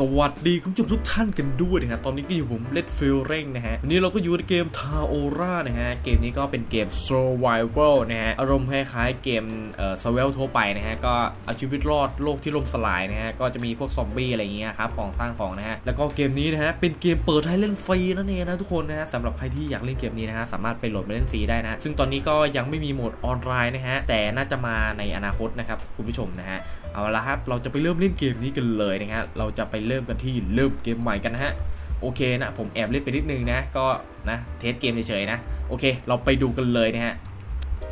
สวัสดีคุณผู้ชมทุกท่านกันด้วยนะครับตอนนี้ก็อยู่ผมเลดฟิลเร่งนะฮะวันนี้เราก็อยู่ในเกมทาโอรานะฮะเกมนี้ก็เป็นเกม survival นะฮะอารมณ์คล้ายๆเกมเอ่อ survival ทั่วไปนะฮะก็เอาชีวิตรอดโลกที่ล่มสลายนะฮะก็จะมีพวกซอมบี้อะไรเงี้ยครับของสร้างของนะฮะแล้วก็เกมนี้นะฮะเป็นเกมเปิดให้เล่นฟรีนั่นเองนะทุกคนนะฮะสำหรับใครที่อยากเล่นเกมนี้นะฮะสามารถไปโหลดมาเล่นฟรีได้นะฮะซึ่งตอนนี้ก็ยังไม่มีโหมดออนไลน์นะฮะแต่น่าจะมาในอนาคตนะครับคุณผู้ชมนะฮะเอาละครับเราจะไปเริ่มเล่นเกมนี้กันเลยนะฮะเราจะไปเริ่มกันที่เริ่มเกมใหม่กันนะฮะโอเคนะผมแอบเล่นไปนิดนึงนะก็นะเทสเกมเฉยๆนะโอเค เราไปดูกันเลยนะฮะ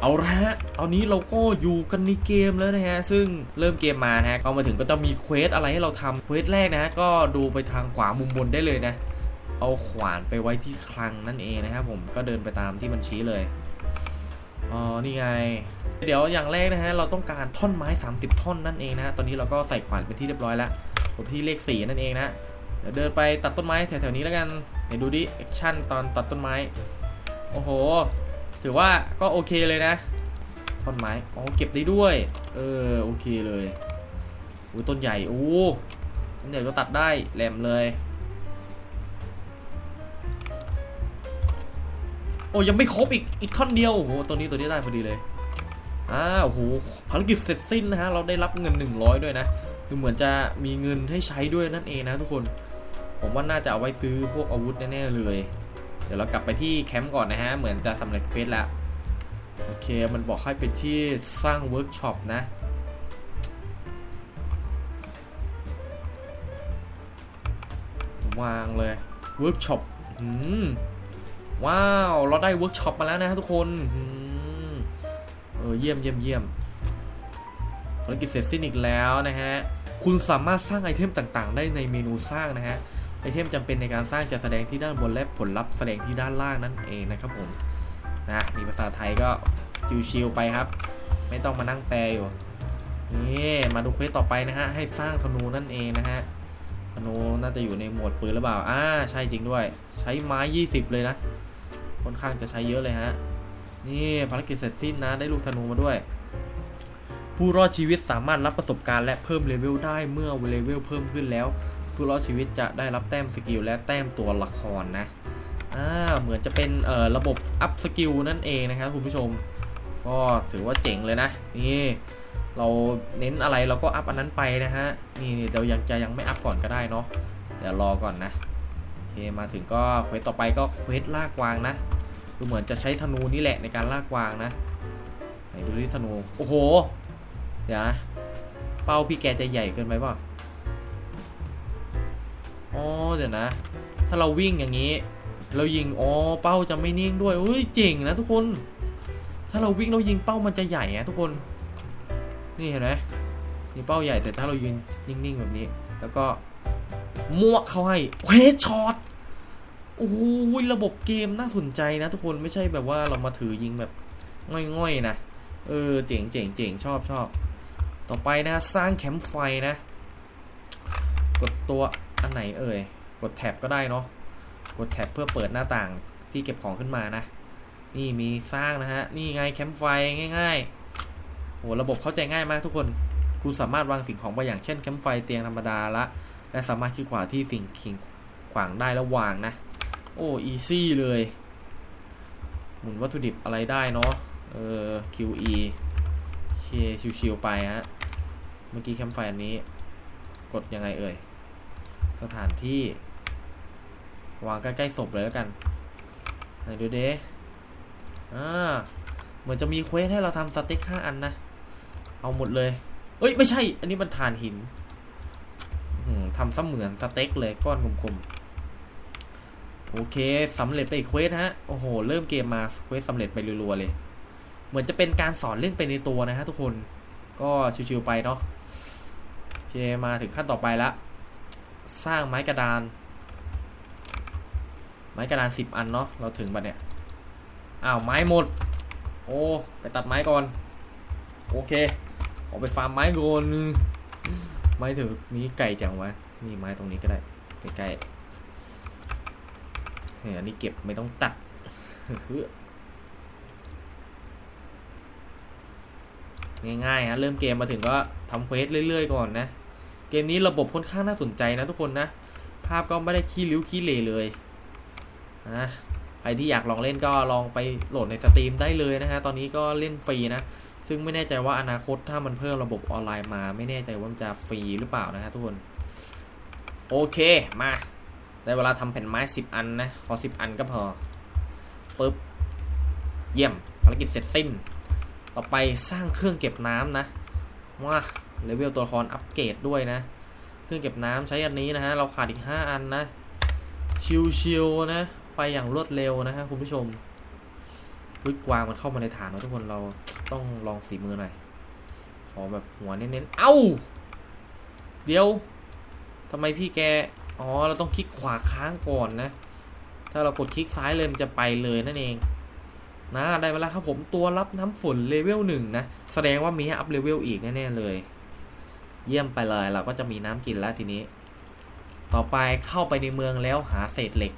เอาละฮะตอนนี้เราก็อยู่กันในเกมแล้วนะฮะ ซึ่งเริ่มเกมมานะฮะเข้ามาถึงก็จะมีเควสอะไรให้เราทำเควสแรกนะฮะ ก็ดูไปทางขวามุมบนได้เลยนะ เอาขวานไปไว้ที่คลังนั่นเองนะครับผม ก็เดินไปตามที่มันชี้เลย อ๋อ นี่ไง เดี๋ยวอย่างแรกนะฮะ เราต้องการท่อนไม้ 30 ท่อนนั่นเองนะฮะตอนนี้เราก็ใส่ขวานเป็นที่เรียบร้อยแล้ว กดที่เลขสี่นั่นเองนะเดี๋ยวเดินไปตัดต้นไม้แถวๆนี้แล้วกันเดี๋ยวดูดิแอคชั่นตอนตัดต้นไม้โอ้โห ถือว่าก็โอเคเลยนะท่อนไม้อ๋อเก็บได้ด้วย เออโอเคเลยโอ้ต้นใหญ่โอ้ต้นใหญ่ก็ตัดได้แหลมเลยโอ้ยังไม่ครบอีกอีกท่อนเดียวโอ้โหตัวนี้ตัวนี้ได้พอดีเลยอ้าวโอ้โหภารกิจเสร็จสิ้นนะฮะเราได้รับเงิน 100 ด้วยนะ คือเหมือนจะมีเงินให้ใช้ด้วยนั่นเองนะทุกคน ผมว่าน่าจะเอาไว้ซื้อพวกอาวุธแน่ๆเลย เดี๋ยวเรากลับไปที่แคมป์ก่อนนะฮะ เหมือนจะสำเร็จเควสแล้ว โอเค มันบอกให้ไปที่สร้างเวิร์กช็อปนะวางเลยเวิร์กช็อปว้าว เราได้เวิร์กช็อปมาแล้วนะทุกคนอเออเยี่ยมเยี่ยมเยี่ยม ภารกิจเสร็จสิ้นอีกแล้วนะฮะ คุณสามารถสร้างไอเทมต่างๆ ได้ในเมนูสร้างนะฮะ ไอเทมจำเป็นในการสร้างจะแสดงที่ด้านบนและผลลัพธ์แสดงที่ด้านล่างนั่นเองนะครับผม นะ มีภาษาไทยก็ชิวๆไปครับ ไม่ต้องมานั่งแปลอยู่ นี่ มาดูเควสต่อไปนะฮะ ให้สร้างธนูนั่นเองนะฮะ ธนูน่าจะอยู่ในโหมดปืนหรือเปล่า อ่า ใช่จริงด้วย ใช้ไม้ 20 เลยนะ ค่อนข้างจะใช้เยอะเลยฮะ นี่ภารกิจเสร็จสิ้นนะ ได้ลูกธนูมาด้วย ผู้รอดชีวิตสามารถรับประสบการณ์และเพิ่มเลเวลได้เมื่อเลเวลเพิ่มขึ้นแล้ว ผู้รอดชีวิตจะได้รับแต้มสกิลและแต้มตัวละครนะอ่าเหมือนจะเป็นเอ่อระบบอัพสกิลนั่นเองนะครับคุณผู้ชม ก็ถือว่าเจ๋งเลยนะนี่เราเน้นอะไรเราก็อัพอันนั้นไปนะฮะนี่เรายังจะยังไม่อัพก่อนก็ได้เนาะเดี๋ยวรอก่อนนะโอเคมาถึงก็เควสต่อไปก็เควสลากวางนะดูเหมือนจะใช้ธนูนี่แหละในการลากวางนะไหนดูที่ธนูโอ้โห เดี๋ยวนะเป้าพี่แกจะใหญ่เกินไปป่าอ๋อเดี๋ยวนะ ถ้าเราวิ่งอย่างนี้ เรายิงอ๋อเป้าจะไม่นิ่งด้วยเฮ้ยเจ๋งนะทุกคน ถ้าเราวิ่งเรายิงเป้ามันจะใหญ่อะทุกคน นี่เห็นไหมนี่เป้าใหญ่แต่ถ้าเรายืนนิ่งๆแบบนี้ แล้วก็มั่วเขาให้เฮดช็อตโอ้โหระบบเกมน่าสนใจนะทุกคนไม่ใช่แบบว่าเรามาถือยิงแบบง่อยๆนะ เออเจ๋งเจ๋งเจ๋งชอบชอบ ต่อไปนะสร้างแคมป์ไฟนะ กดตัวอันไหนเอ่ย กดแท็บก็ได้เนาะ กดแท็บเพื่อเปิดหน้าต่างที่เก็บของขึ้นมานะ นี่มีสร้างนะฮะ นี่ไงแคมป์ไฟง่ายๆโหระบบเข้าใจง่ายมากทุกคนคุณสามารถวางสิ่งของบางอย่างเช่นแคมป์ไฟเตียงธรรมดาละ และสามารถคลิกขวาที่สิ่งขิงขวางได้แล้ววางนะ โอ้อีซี่เลย หมุนวัตถุดิบอะไรได้เนาะ เออ QE โอ เค ชิวๆไปฮะ เมื่อกี้แคมไฟอันนี้ กดยังไงเอ่ย สถานที่ วางใกล้ๆศพเลยแล้วกันไหนดูเด้อ่า เหมือนจะมีเควสให้เราทำสเต็กห้าอันนะ เอาหมดเลย เอ้ย ไม่ใช่ อันนี้มันฐานหินทำเสมือนสเต็กเลยก้อนกลมๆ โอเคสำเร็จไปอีกเควสฮะ โอ้โห เริ่มเกมมาเควสสำเร็จไปรัวๆเลย เหมือนจะเป็นการสอนเล่นไปในตัวนะฮะทุกคนก็ชิวๆไปเนาะเคมาถึงขั้นต่อไปละสร้างไม้กระดาน ไม้กระดานสิบอันเนาะเราถึงบัดเนี่ยอ้าวไม้หมด โอ้ไปตัดไม้ก่อน โอเคออกไปฟาร์มไม้โกนไม้ถึงนี้ไก่จังวะนี่ไม้ตรงนี้ก็ได้ใกล้ๆเนี่ยอันนี้เก็บไม่ต้องตัด ง่ายๆฮะเริ่มเกมมาถึงก็ทำเควสเรื่อย ๆ ก่อนนะ เกมนี้ระบบค่อนข้างน่าสนใจนะทุกคนนะ ภาพก็ไม่ได้ขี้ริ้วขี้เหร่เลยนะใครที่อยากลองเล่นก็ลองไปโหลดในสตรีมได้เลยนะฮะ ตอนนี้ก็เล่นฟรีนะ ซึ่งไม่แน่ใจว่าอนาคตถ้ามันเพิ่มระบบออนไลน์มา ไม่แน่ใจว่ามันจะฟรีหรือเปล่านะฮะทุกคน โอเคมาได้เวลาทำแผ่นไม้ 10 อันนะ ขอ 10 อันก็พอปึ๊บ เยี่ยมภารกิจเสร็จสิ้น ต่อไปสร้างเครื่องเก็บน้ำนะว้าเลเวลตัวละครอัปเกรดด้วยนะ เครื่องเก็บน้ำใช้อันนี้นะฮะ เราขาดอีก 5 อันนะ ชิวๆนะ ไปอย่างรวดเร็วนะฮะคุณผู้ชมวิกวางมันเข้ามาในฐานนะทุกคนเราต้องลองสีมือหน่อย ขอแบบหัวเน้นๆ เอ้า เดี๋ยวทำไมพี่แก อ๋อ เราต้องคลิกขวาค้างก่อนนะ ถ้าเรากดคลิกซ้ายเลยมันจะไปเลยนั่นเอง นะได้เวลาครับผมตัวรับน้ำฝนเลเวลหนึ่งนะ แสดงว่ามีให้อัพเลเวลอีกแน่ๆเลย เยี่ยมไปเลยเราก็จะมีน้ำกินแล้วทีนี้ ต่อไปเข้าไปในเมืองแล้วหาเศษเหล็ก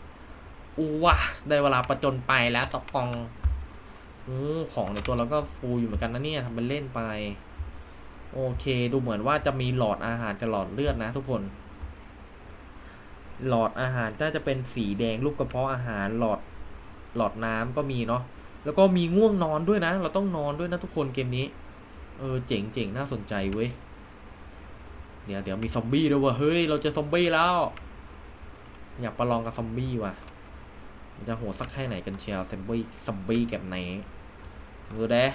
อู้วะได้เวลาประจนไปแล้วตะกองอของในตัวเราก็ฟูอยู่เหมือนกันนะเนี่ยทำเป็นเล่นไป โอเค ดูเหมือนว่าจะมีหลอดอาหารกับหลอดเลือดนะทุกคน หลอดอาหารน่าจะเป็นสีแดงรูปกระเพาะอาหารหลอดหลอดน้ำก็มีเนาะ แล้วก็มีง่วงนอนด้วยนะ เราต้องนอนด้วยนะทุกคนเกมนี้ เออเจ๋งเจ๋งน่าสนใจเว้ย เดี๋ยวเดี๋ยวมีซอมบี้ด้วยว่ะเฮ้ย เราจอซอมบี้แล้ว อยากประลองกับซอมบี้ว่ะ มันจะโหดสักแค่ไหนกันเชียวซอมบี้ซอมบี้แบบไหนดูเด้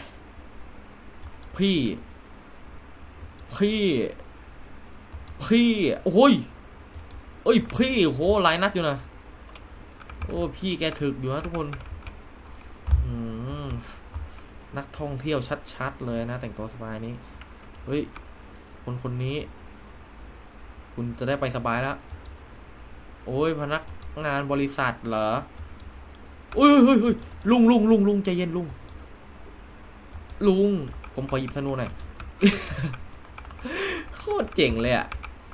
พี่ พี่ พี่ โอ้ยเอ้ยพี่โหหลายนัดอยู่นะ โอ้พี่แกถึกอยู่นะทุกคน นักท่องเที่ยวชัด ๆ เลยนะ แต่งตัวสบายนี้ เฮ้ย คนคนนี้ คุณจะได้ไปสบายแล้ว โอ้ยพนักงานบริษัทเหรอเฮ้ยเฮ้ยเฮ้ยลุงลุงลุงลุงใจเย็นลุง ลุง ผมขอหยิบธนูหน่อยโคตรเจ๋งเลยอะ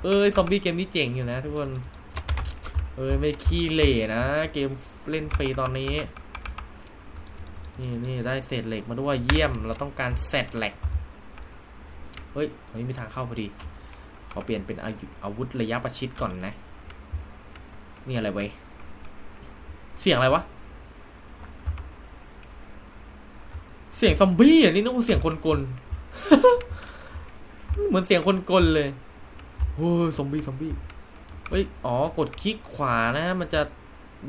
เอ้ยซอมบี้เกมนี้เจ๋งอยู่นะทุกคน เอ้ยไม่ขี้เหร่นะ เกมเล่นฟรีตอนนี้ นี่นี่ได้เศษเหล็กมาด้วยเยี่ยม เราต้องการเศษเหล็ก เฮ้ยเฮ้ยมีทางเข้าพอดี ขอเปลี่ยนเป็นอาอาวุธระยะประชิดก่อนนะ นี่อะไรไว้ยเสียงอะไรวะ เสียงซอมบี้อะนี่นึกว่าเสียงคนกล เหมือนเสียงคนกลเลยโอ้ซอมบี้ซอมบี้ เฮ้ย อ๋อ กดคลิกขวานะ มันจะ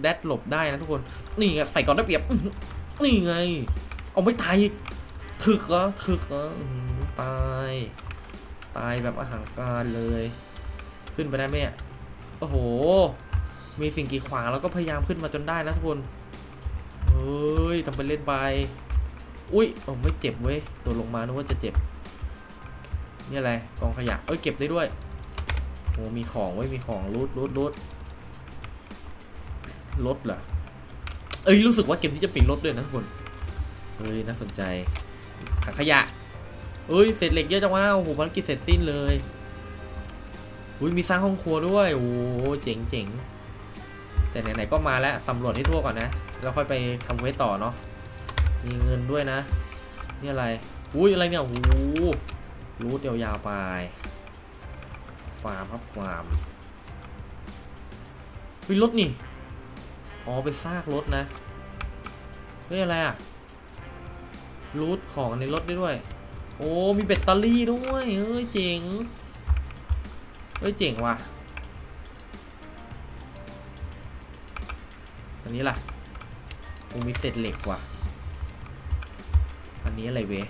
แดดหลบได้นะทุกคน นี่ไงใส่ก่อนได้เปรียบ นี่ไง เอาไม่ตายอีกถึกเหรอถึกเหรอตาย ตายแบบอาหารการเลย ขึ้นไปได้ไหมโอ้โห มีสิ่งกีดขวางแล้วก็พยายามขึ้นมาจนได้นะทุกคน เฮ้ยทำเป็นเล่นไป อุ้ยโอ้ไม่เจ็บเว้ยตัวลงมานึกว่าจะเจ็บ นี่อะไรกองขยะ เอ้ยเก็บได้ด้วยโอ้มีของไว้ยมีของรูดรูดรูดรถเหรอ เอ้ยรู้สึกว่าเกมที่จะปิดรถด้วยนะทุกคนเฮ้ยน่าสนใจถังขยะเอ้ยเสร็จเหล็กเยอะจังวะโอ้โหภารกิจเสร็จสิ้นเลยอุ้ยมีสร้างห้องครัวด้วยโอ้โหเจ๋งเจ๋งแต่ไหนๆก็มาแล้วสำรวจให้ทั่วก่อนนะแล้วค่อยไปทำเวสต่อเนาะมีเงินด้วยนะนี่อะไรอุ้ยอะไรเนี่ยโอ้โหรูดยาวๆไปฟาร์มครับฟาร์มวิรถนี่ อ๋อ เป็นซากรถนะเฮ้ยอะไรอะรูทของในรถได้ด้วย โอ้ มีแบตเตอรี่ด้วย เฮ้ยเจ๋ง เฮ้ยเจ๋งว่ะ อันนี้ล่ะกูมีเศษเหล็กว่ะ อันนี้อะไรเว้ย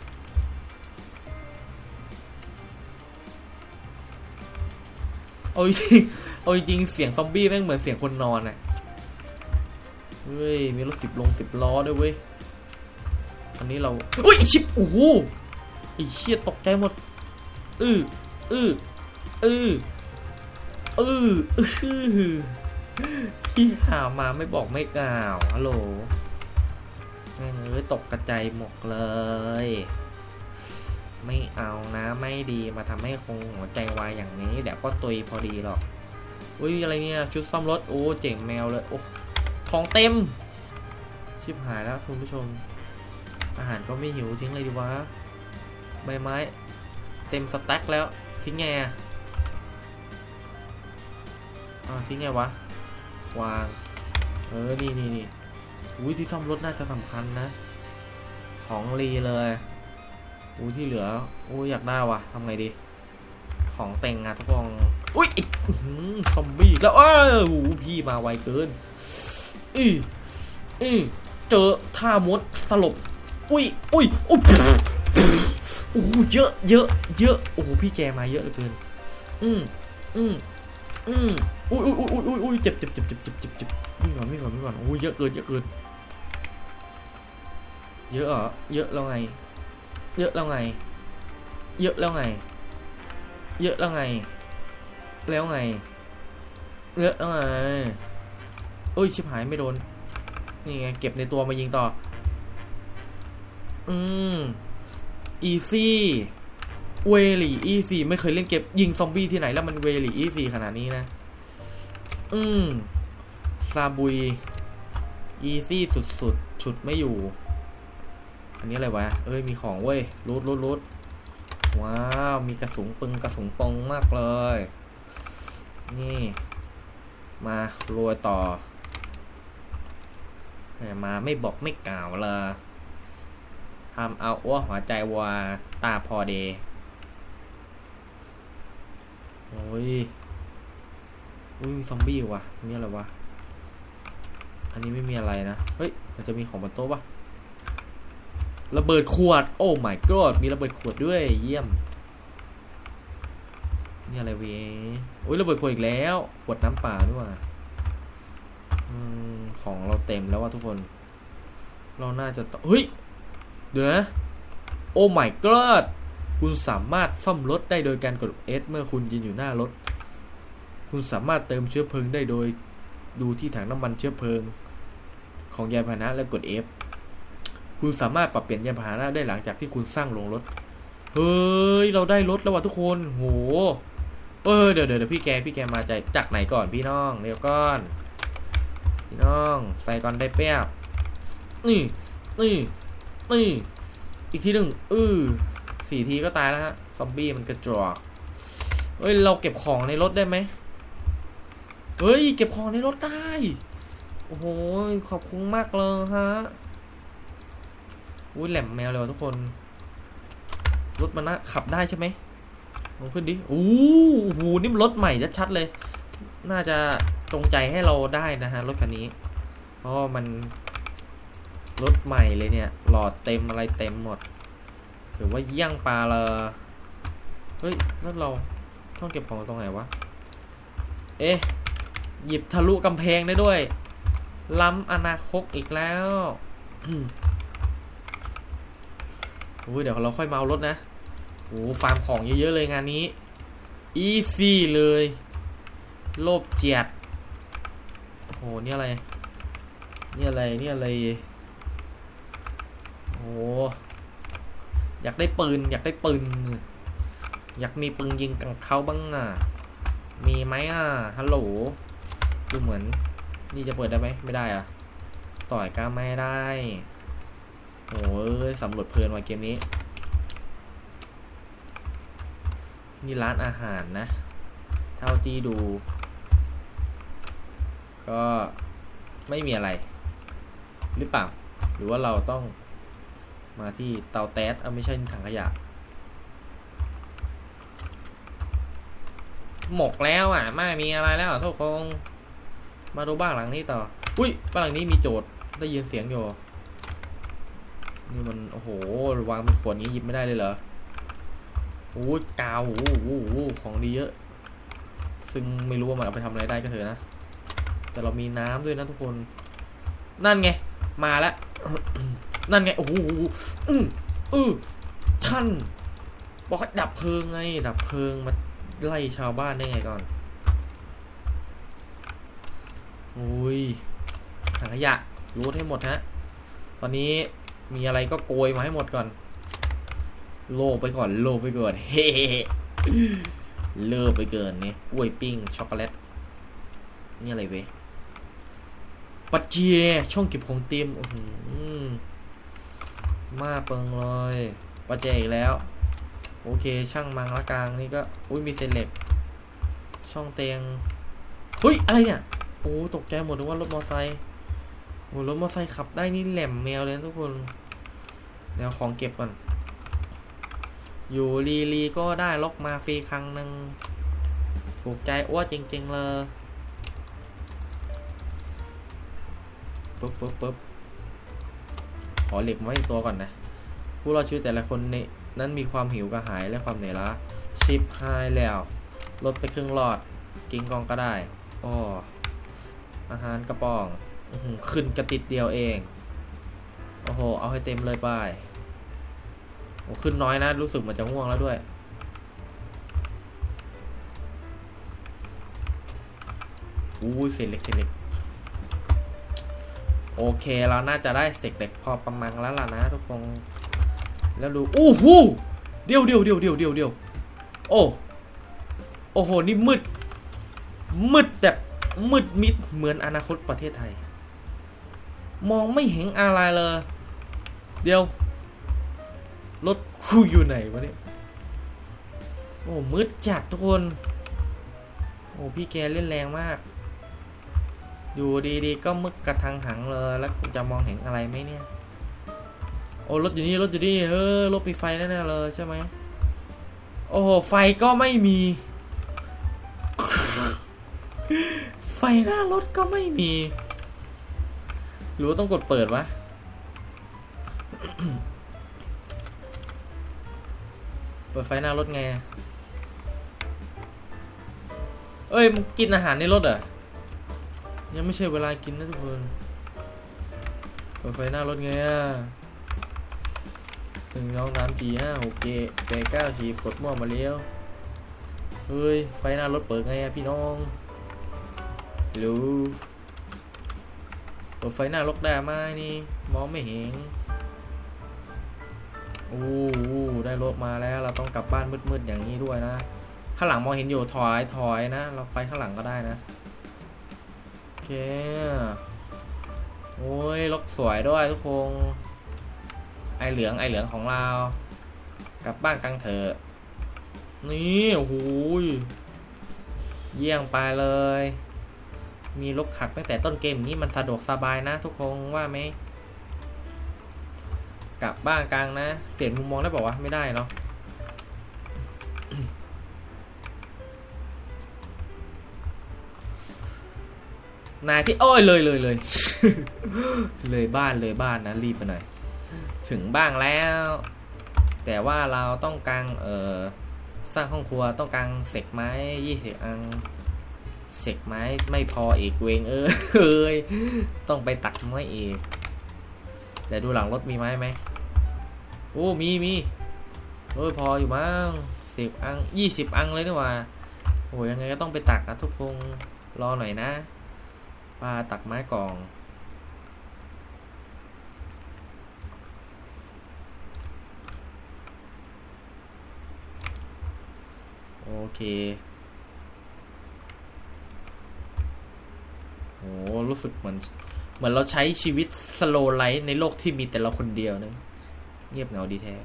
เอาจริงเอาจริงเสียงซอมบี้แม่งเหมือนเสียงคนนอนอะ เฮ้ย มีรถสิบลงสิบล้อด้วยเว้ย อันนี้เราเฮ้ยชิบโอ้โหไอ้เชี่ยตกใจหมดอืออืออืออืออือที่หามาไม่บอกไม่กล่าวฮัลโหลแม่งเอ้ยตกกระจายหมดเลย ไม่เอานะไม่ดีมาทำให้คงหัวใจวายอย่างนี้เดี๋ยวก็ตุยพอดีหรอกอุ้ยอะไรเนี่ยชุดซ่อมรถโอ้เจ๋งแมวเลยโอ้ ของเต็ม ชิบหายแล้วคุณผู้ชม อาหารก็ไม่หิวทิ้งเลยดีวะ ใบไม้ เต็มสแต็กแล้ว ทิ้งไงอะอ่าที่ไงวะ วาง เออ นี่นี่นี่อุ้ยที่ซ่อมรถน่าจะสำคัญนะ ของรีเลยอุ้ยที่เหลืออุ้ยอยากได้วะทำไงดี ของเต็งอะทุกคนอุ้ยอีกอื้อหือซอมบี้แล้วเออโอ้โหพี่มาไวเกิน อีอีเจอท่ามดสลบ อุ้ยอุ้ยอุ้ยโอ้โหเยอะเยอะเยอะโอ้โหพี่แกมาเยอะเหลือเกิน อืมอืมอืมอุ้ยอุ้ยอุ้ยอุ้ยอุ้ยเจ็บเจ็บเจ็บเจ็บเจ็บเจ็บเจ็บวิ่งก่อนวิ่งก่อนวิ่งก่อนโอ้ยเยอะเกินเยอะเกิน เยอะเหรอเยอะแล้วไง เยอะแล้วไง เยอะแล้วไง เยอะแล้วไง แล้วไงเยอะแล้วไง โอ้ยชิบหายไม่โดน นี่ไงเก็บในตัวมายิงต่อ อืม อีซี่ เวลี่อีซี่ไม่เคยเล่นเก็บยิงซอมบี้ที่ไหนแล้วมันเวลี่อีซี่ขนาดนี้นะ อืม ซาบุย อีซี่สุดๆ ฉุดไม่อยู่ อันนี้อะไรวะ เอ้ยมีของเว้ยรูดรูดรูดว้าว มีกระสุนปึงกระสุนปองมากเลย นี่ มาโรยต่อ มาไม่บอกไม่กล่าวเลยทำเอาอ้วหัวใจวาตาพอเดโอ้ยอุ้ยมีซอมบี้ว่ะนี่อะไรวะ อันนี้ไม่มีอะไรนะ เฮ้ย มันจะมีของบนโต๊ะปะระเบิดขวด โอ้ my god มีระเบิดขวดด้วยเยี่ยม นี่อะไรเว้ยโอ้ยระเบิดขวดอีกแล้ว ขวดน้ำเปล่าด้วยว่ะ ของเราเต็มแล้วว่ะทุกคน เราน่าจะต่อเฮ้ย เดี๋ยวนะ โอ้ my god คุณสามารถซ่อมรถได้โดยการกด S เมื่อคุณยืนอยู่หน้ารถ คุณสามารถเติมเชื้อเพลิงได้โดยดูที่ถังน้ำมันเชื้อเพลิง ของยานพาหนะและกด F คุณสามารถปรับเปลี่ยนยานพาหนะได้หลังจากที่คุณสร้างลงรถ เฮ้ย เราได้รถแล้วว่ะทุกคน โห เออเดี๋ยวเดี๋ยวเดี๋ยวพี่แกพี่แกมาจากจากไหนก่อนพี่น้องเดี๋ยวก่อน พี่น้อง ใส่ก่อนได้เปรียบนี่นี่นี่อีกทีหนึ่งอือสี่ทีก็ตายแล้วฮะ ซอมบี้มันกระจอกเฮ้ย เราเก็บของในรถได้ไหมเฮ้ย เก็บของในรถได้ โอ้โห ขอบคุณมากเลยฮะ อุ้ยแหลมแมวเลยทุกคน รถมันนะขับได้ใช่ไหมลงขึ้นดิโอ้โหนี่มรถใหม่ชัดๆเลย น่าจะ ตรงใจให้เราได้นะฮะรถคันนี้ เพราะมันรถใหม่เลยเนี่ย หลอดเต็มอะไรเต็มหมดถือว่าเยี่ยงปลาเลยเฮ้ยแล้วเราต้องเก็บของตรงไหนวะ เอ๊ะหยิบทะลุกำแพงได้ด้วย ล้ำอนาคตอีกแล้วอุ้ยเดี๋ยวเราค่อยเมารถนะโอ้ฟาร์มของเยอะๆเลยงานนี้ อีซี่เลย โลบเจียด โอ้โหนี่อะไร นี่อะไร นี่อะไร โอ้โหอยากได้ปืน อยากได้ปืน อยากมีปืนยิงกับเขาบ้างอะ มีไหมอะ ฮัลโหล ดูเหมือน นี่จะเปิดได้ไหม ไม่ได้อะ ต่อยก็ไม่ได้ โอ้ยสำรวจเพลินว่ะเกมนี้ นี่ร้านอาหารนะ เท่าที่ดู ก็ไม่มีอะไรหรือเปล่า หรือว่าเราต้องมาที่เตาแต๊สเอาไม่ใช่ถังขยะ หมกแล้วอะ ไม่มีอะไรแล้วทุกคนมาดูบ้านหลังนี้ต่อ อุ้ยบ้านหลังนี้มีโจทย์ได้ยินเสียงอยู่ นี่มัน โอ้โหวางเป็นขวดนี้หยิบไม่ได้เลยเหรอโอ้ยกาวโอ้โหของดีเยอะ ซึ่งไม่รู้ว่ามันเอาไปทำอะไรได้ก็เถอะนะ แต่เรามีน้ำด้วยนะทุกคน นั่นไง มาแล้ว นั่นไง โอ้โหอืออือท่านบอกให้ดับเพลิงไง ดับเพลิงมาไล่ชาวบ้านได้ไงก่อนโอ้ยถังขยะรูดให้หมดฮะ ตอนนี้มีอะไรก็โกยมาให้หมดก่อน โลไปก่อน โลไปก่อน เฮ้เลิกไปเกินนี่กล้วยปิ้งช็อกโกแลต นี่อะไรเว้ ปัจเจช่องเก็บของเต็มโอ้โหมาเปิงเลยปัจเจอีกแล้ว โอเค ช่างมังละกลางนี่ก็ อุ้ยมีเซเล็บ ช่องเตียงเฮ้ย อะไรเนี่ย โอ้ตกใจหมดนึกว่ารถมอไซค์โอ้รถมอไซค์ขับได้นี่แหลมแมวเลยทุกคนเดี๋ยวของเก็บก่อน อยู่รีรีก็ได้ล็อกมาฟรีครั้งหนึ่งถูกใจอ้วจริง ๆ เลย ปึ๊บปึ๊บปึ๊บขอเหล็กไว้ตัวก่อนนะ ผู้รอดชีวิตแต่ละคนในนั้นมีความหิวกระหายและความเหนื่อยล้าชิปหายแล้ว ลดไปครึ่งหลอด กินกองก็ได้อ้ออาหารกระป๋องอขึ้นกระติดเดียวเอง โอ้โห เอาให้เต็มเลยไปโอ้ขึ้นน้อยนะ รู้สึกเหมันจะง่วงแล้วด้วย อู้ยเศษเล็กเศษเล็ก โอเคเราน่าจะได้เศษเหล็กพอประมาณแล้วล่ะนะทุกคนแล้วดูอู้หูเดียวเดียวเดียวเดียวเดียวเดียวโอ้โอ้โหนี่มืด มืดแบบมืดมิดเหมือนอนาคตประเทศไทย มองไม่เห็นอะไรเลย เดี๋ยวรถคุยอยู่ไหนวะเนี่ยโอ้มืดจัดทุกคน โอ้พี่แกเล่นแรงมาก อยู่ดีๆก็มึกกระทังหังเลยแล้วกูจะมองเห็นอะไรไหมเนี่ย โอ้รถอยู่นี่รถอยู่นี่เออรถมีไฟแน่ๆเลยใช่ไหมโอ้โหไฟก็ไม่มี ไฟหน้ารถก็ไม่มี หรือว่าต้องกดเปิดวะเปิดไฟหน้ารถไง เอ้ยมึงกินอาหารในรถเหรอะ ยังไม่ใช่เวลากินนะทุกคนเปิดไฟหน้ารถไงอะหนึ่งสองสามสี่ห้าหกเจ็ดแปดเก้าสิบกดมั่วมาเลี้ยวเฮ้ย ไฟหน้ารถเปิดไงอะพี่น้องรู้เปิดไฟหน้ารถได้ไหมนี่ มองไม่เห็นโอ้ได้รถมาแล้วเราต้องกลับบ้านมืดๆอย่างนี้ด้วยนะ ข้างหลังมองเห็นอยู่ถอยถอยนะ เราไปข้างหลังก็ได้นะ เคโอ้ยรถสวยด้วยทุกคน ไอเหลืองไอเหลืองของเรา กลับบ้านกันเถอะนี่โอ้โหยเยี่ยงไปเลย มีรถขับตั้งแต่ต้นเกมนี้มันสะดวกสบายนะทุกคนว่าไหมกลับบ้านกลางนะ เปลี่ยนมุมมองได้บอกว่าไม่ได้เนาะ นายที่โอ้ยเลยเลยเลย เลยบ้านเลยบ้านนะรีบไปหน่อย ถึงบ้างแล้ว แต่ว่าเราต้องการเอ่อสร้างห้องครัวต้องการเสกไม้ยี่สิบอังเสกไม้ไม่พออีกเวงเออเอ้ยต้องไปตักไม้อีกเดี๋ยวดูหลังรถมีไม้ไหมโอ้มีมีโอ้ยพออยู่มั้งสิบอังยี่สิบอังเลยนี่ว่าโอ้ยยังไงก็ต้องไปตักนะทุกคนรอหน่อยนะ ปลาตักไม้กอง โอเคโอ้รู้สึกเหมือน เหมือนเราใช้ชีวิตสโลไลฟ์ในโลกที่มีแต่เราคนเดียวนะเงียบเหงาดีแท้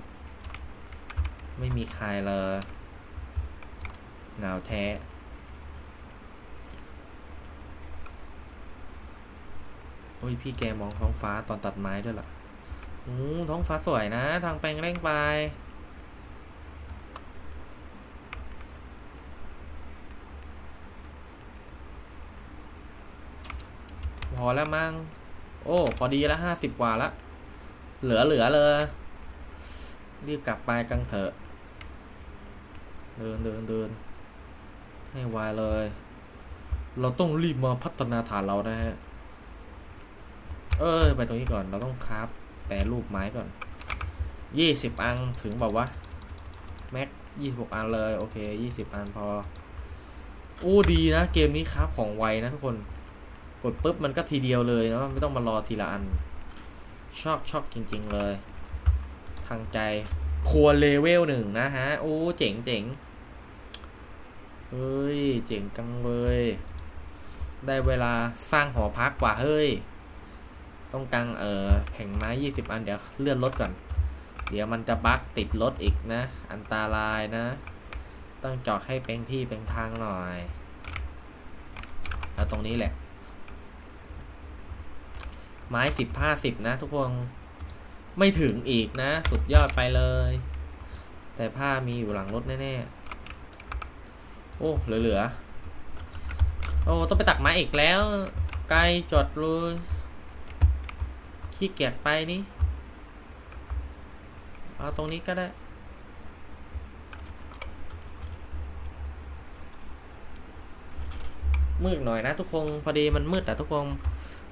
ไม่มีใครเลยเหงาแท้ อ้ยพี่แกมองท้องฟ้าตอนตัดไม้ด้วยล่ะโอ้ท้องฟ้าสวยนะ ทางแปลงเร่งไป พอแล้วมั้ง โอ้ พอดีล้วห้าสิบกว่าละ เหลือเหลือเลย รีบกลับไปกันเถอะ เดินเดินเดินให้ไวเลย เราต้องรีบมาพัฒนาฐานเรานะฮะ เออ ไปตรงนี้ก่อน เราต้องคราฟแปรรูปไม้ก่อนยี่สิบอันถึงบอกว่าแม็กยี่สิบอันเลย โอเคยี่สิบอันพอโอ้ดีนะ เกมนี้ครับของไวนะทุกคน กดปุ๊บมันก็ทีเดียวเลยเนาะไม่ต้องมารอทีละอัน ชอบชอบจริง ๆเลย ทางใจครัวเลเวลหนึ่งนะฮะ โอ้เจ๋งเจ๋งเฮ้ย เจ๋งจังเลย ได้เวลาสร้างหอพักกว่าเฮ้ย ต้องการเอ่อแผงไม้ยี่สิบอันเดี๋ยวเลื่อนรถก่อน เดี๋ยวมันจะบั๊กติดรถอีกนะ อันตรายนะ ต้องจอดให้เป็นที่เป็นทางหน่อยเอาตรงนี้แหละ ไม้สิบห้าสิบนะ ทุกคนไม่ถึงอีกนะ สุดยอดไปเลย แต่ผ้ามีอยู่หลังรถแน่ๆ โอ้เหลือๆโอ้ ต้องไปตักไม้อีกแล้ว ไกลจอดเลย ขี้เกียจไปนี่ เอาตรงนี้ก็ได้ มืดหน่อยนะทุกคน พอดีมันมืดแต่ทุกคน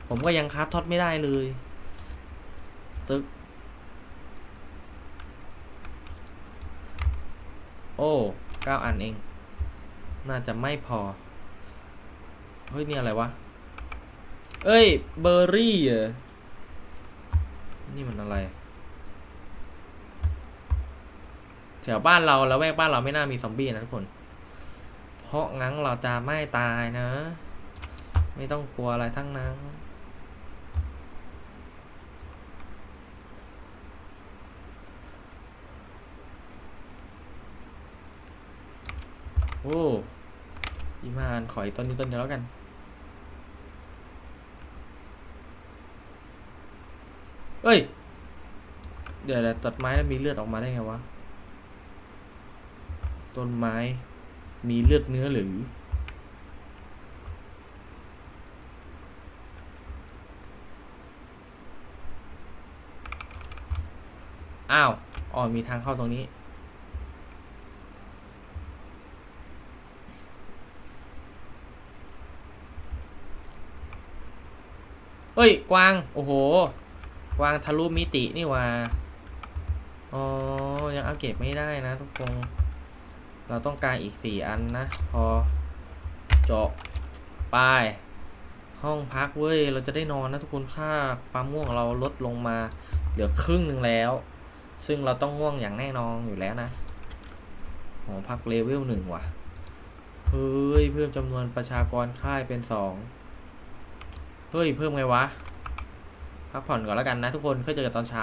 ผมก็ยังคราฟท็อตไม่ได้เลย ตึก โอ้เก้าอันเอง น่าจะไม่พอ เฮ้ย นี่อะไรวะ เอ้ย เบอร์รี่เหรอ นี่มันอะไร แถวบ้านเราแล้วแวกบ้านเราไม่น่ามีซอมบี้นะทุกคน เพราะงั้นเราจะไม่ตายนะ ไม่ต้องกลัวอะไรทั้งนั้นโอ้ยีมานขออีกต้นนี้ต้นเดียวแล้วกัน เอ้ย เดี๋ยวๆตัดไม้แล้วมีเลือดออกมาได้ไงวะ ต้นไม้ มีเลือดเนื้อหรือ อ้าว อ๋อ มีทางเข้าตรงนี้เฮ้ย กวาง โอ้โห วางทะลุมิตินี่ว่าอ๋อยังอัปเกรดไม่ได้นะทุกคนเราต้องการอีกสี่อันนะ พอเจาะไปห้องพักเว้ย เราจะได้นอนนะทุกคนค่าความง่วงเราลดลงมาเหลือครึ่งหนึ่งแล้ว ซึ่งเราต้องง่วงอย่างแน่นอนอยู่แล้วนะหอพักเลเวลหนึ่งว่ะ เฮ้ย เพิ่มจำนวนประชากรค่ายเป็นสอง เฮ้ย เพิ่มไงวะ พักผ่อนก่อนแล้วกันนะทุกคนค่อยเจอกันตอนเช้า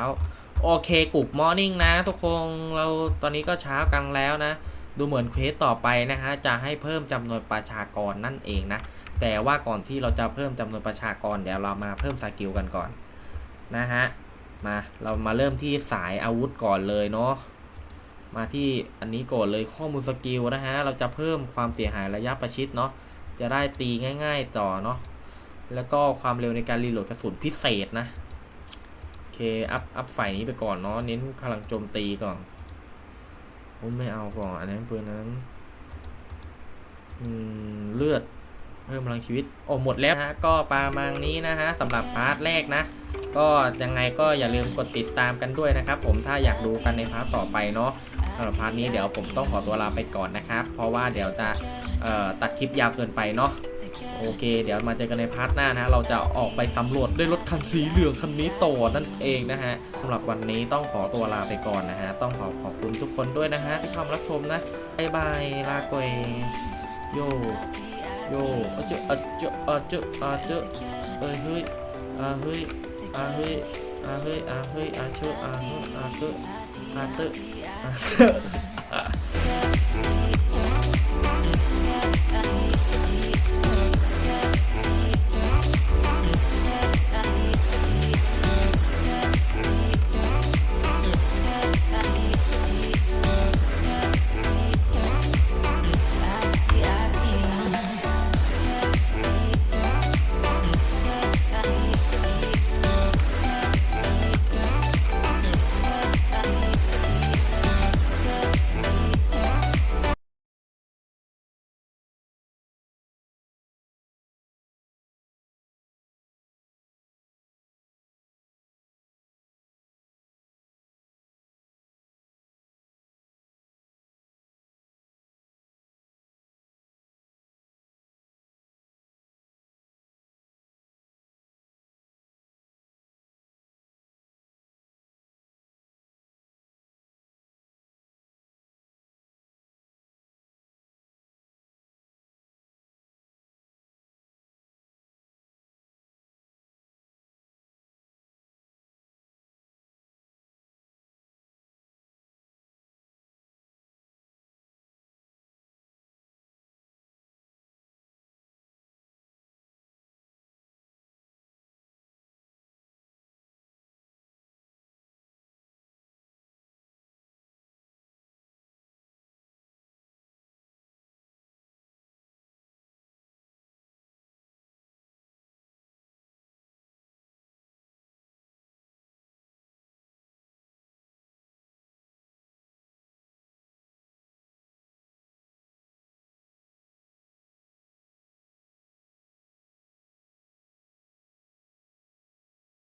โอเคกุ๊กมอร์นิ่งนะ ทุกคนเราตอนนี้ก็เช้ากันแล้วนะ ดูเหมือนเควสต่อไปนะฮะจะให้เพิ่มจำนวนประชากรนั่นเองนะ แต่ว่าก่อนที่เราจะเพิ่มจำนวนประชากรเดี๋ยวเรามาเพิ่มสกิลกันก่อนนะฮะมาเรามาเริ่มที่สายอาวุธก่อนเลยเนาะมาที่อันนี้ก่อนเลยข้อมูลสกิลนะฮะเราจะเพิ่มความเสียหายระยะประชิดเนาะจะได้ตีง่าย ๆ ต่อเนาะ แล้วก็ความเร็วในการรีโหลดกระสุนพิเศษนะ โอเค อัพ อัพฝ่ายนี้ไปก่อนเนาะ เน้นพลังโจมตีก่อนผมไม่เอาก่อน อันนั้นปืนนั้น อืม เลือด เพิ่มพลังชีวิต โอ้หมดแล้วนะฮะ ก็ประมาณนี้นะฮะสำหรับพาร์ทแรกนะ ก็ยังไงก็อย่าลืมกดติดตามกันด้วยนะครับผม ถ้าอยากดูกันในพาร์ทต่อไปเนาะำหรับพาร์ทนี้เดี๋ยวผมต้องขอตัวลาไปก่อนนะครับ เพราะว่าเดี๋ยวจะเอ่อตัดคลิปยาวเกินไปเนาะโอเค เดี๋ยวมาเจอกันในพาร์ทหน้านะฮะเราจะออกไปสำรวจด้วยรถคันสีเหลืองคันนี้ต่อนั่นเองนะฮะสำหรับวันนี้ต้องขอตัวลาไปก่อนนะฮะ ต้องขอขอบคุณทุกคนด้วยนะฮะที่เข้ามารับชมนะบายบายลาโกยโยโยอะเจอะเจอะเจอะเจอะเอ้ยเฮ้ยอ่าเฮ้ยอ่าเฮ้ยอ่าเฮ้ยอ่าเฮ้ยอ่าเชอะอ่าเฮ้ยอ่าเตอะอ่าเต 啊 这